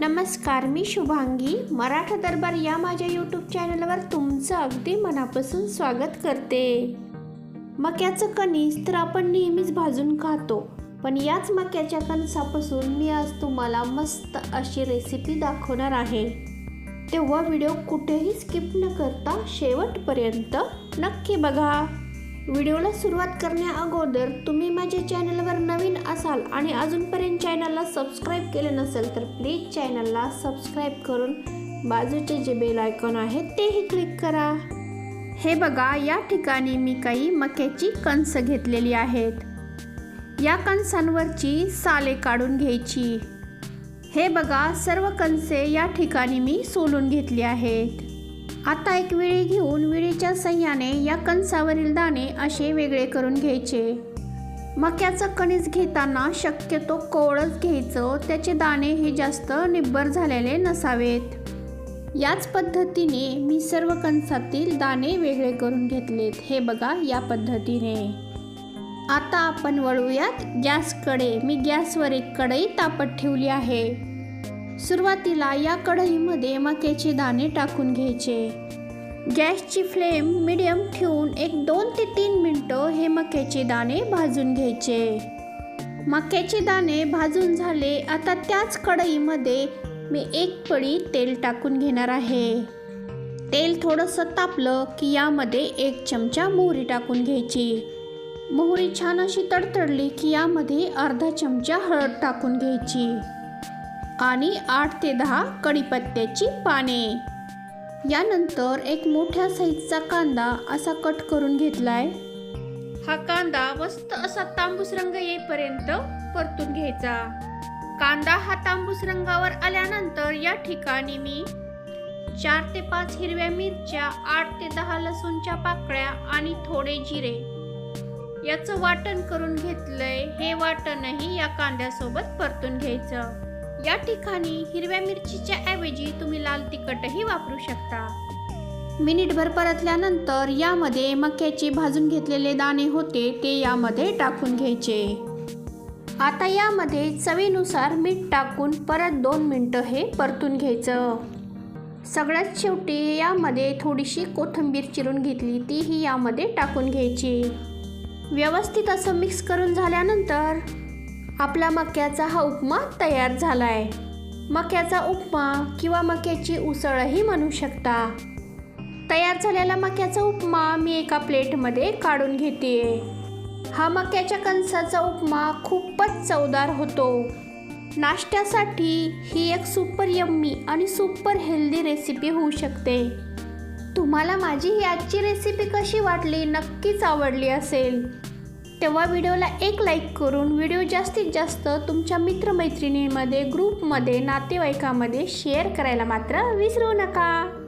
नमस्कार मी शुभांगी. मराठा दरबार या माझ्या यूट्यूब चॅनलवर तुमचं अगदी मनापासून स्वागत करते. मक्याचं कणीस तर आपण नेहमीच भाजून खातो पण याच मक्याच्या कणसापासून मी आज तुम्हाला मस्त अशी रेसिपी दाखवणार आहे. तेव्हा व्हिडिओ कुठेही स्किप न करता शेवटपर्यंत नक्की बघा. व्हिडिओला सुरुवात करण्या अगोदर तुम्ही माझ्या चॅनलवर नवीन असाल आणि अजूनपर्यंत चॅनलला सबस्क्राईब केले नसेल तर प्लीज चॅनलला सबस्क्राईब करून बाजूचे जे बेल आयकॉन आहे तेही क्लिक करा. हे बघा या ठिकाणी मी काही मक्याची कणस घेतलेली आहेत. या कणसांवरची साले काढून घ्यायची. हे बघा सर्व कणसे या ठिकाणी मी सोलून घेतली आहेत. आता एक विळी घेऊन विळीच्या सह्याने या कणसावरील दाणे असे वेगळे करून घ्यायचे. मक्याचं कणीस घेताना शक्यतो कोवळच घ्यायचं त्याचे दाणे हे जास्त निब्बर झालेले नसावेत. याच पद्धतीने मी सर्व कणसातील दाणे वेगळे करून घेतलेत हे बघा या पद्धतीने. आता आपण वळूयात गॅसकडे. मी गॅसवर एक कढई तापत ठेवली आहे. सुरुवातीला या कढईमध्ये मक्याचे दाणे टाकून घ्यायचे. गॅसची फ्लेम मिडियम ठेवून एक दोन ते तीन मिनटं हे मक्याचे दाणे भाजून घ्यायचे. मक्याचे दाणे भाजून झाले आता त्याच कढईमध्ये मी एक पळी तेल टाकून घेणार आहे. तेल थोडंसं तापलं की यामध्ये एक चमचा मोहरी टाकून घ्यायची. मोहरी छान अशी तडतडली की यामध्ये अर्धा चमचा हळद टाकून घ्यायची. आणि आठ ते दहा कढीपत्त्याची पाने. यानंतर एक मोठ्या साईजचा कांदा असा कट करून घेतलाय. हा कांदा मस्त असा तांबूस रंग येईपर्यंत परतून घ्यायचा. कांदा हा तांबूस रंगावर आल्यानंतर या ठिकाणी मी चार ते पाच हिरव्या मिरच्या आठ ते दहा लसूणच्या पाकळ्या आणि थोडे जिरे याचं वाटण करून घेतलंय. हे वाटणही या कांद्यासोबत परतून घ्यायचं. या ठिकाणी हिरव्या मिरचीच्या ऐवजी तुम्ही लाल तिखटही वापरू शकता. मिनिटभर परतल्यानंतर यामध्ये मक्याचे भाजून घेतलेले दाणे होते ते यामध्ये टाकून घ्यायचे. आता यामध्ये चवीनुसार मीठ टाकून परत दोन मिनटं हे परतून घ्यायचं. सगळ्यात शेवटी यामध्ये थोडीशी कोथिंबीर चिरून घेतली तीही यामध्ये टाकून घ्यायची. व्यवस्थित असं मिक्स करून झाल्यानंतर आपला मक्याचा हा उपमा तयार झाला आहे मक्याचा उपमा किंवा मक्याची उसळही म्हणू शकता. तयार झालेला मक्याचा उपमा मी एका प्लेटमध्ये काढून घेते. हा मक्याच्या कणसाचा उपमा खूपच चवदार होतो. नाश्त्यासाठी ही एक सुपर यम्मी आणि सुपर हेल्दी रेसिपी होऊ शकते. तुम्हाला माझी ही आजची रेसिपी कशी वाटली नक्कीच आवडली असेल. तेव्हा व्हिडिओला एक लाईक करून व्हिडिओ जास्तीत जास्त तुमच्या मित्रमैत्रिणींमध्ये ग्रुपमध्ये नातेवाईकामध्ये शेअर करायला मात्र विसरू नका.